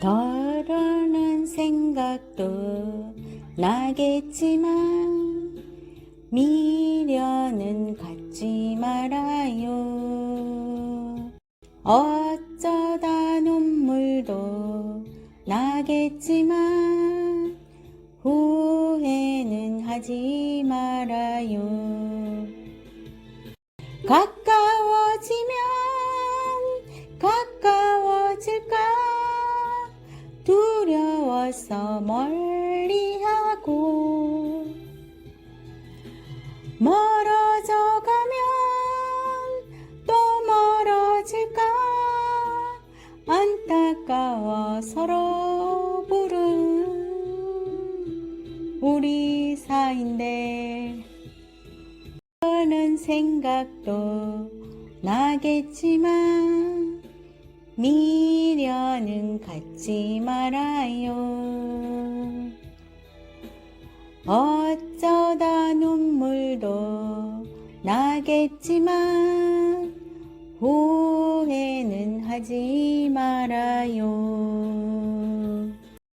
더러는 생각도 나겠지만 미련은 갖지 말아요. 어쩌다 눈물도 나겠지만 후회는 하지 말아요. 가까 두려워서 멀리하고 멀어져 가면 또 멀어질까? 안타까워 서로 부른 우리 사이인데 하는 생각도 나겠지만 미 련은 갖지 말아요. 어쩌다 눈물도 나겠지만 후회는 하지 말아요.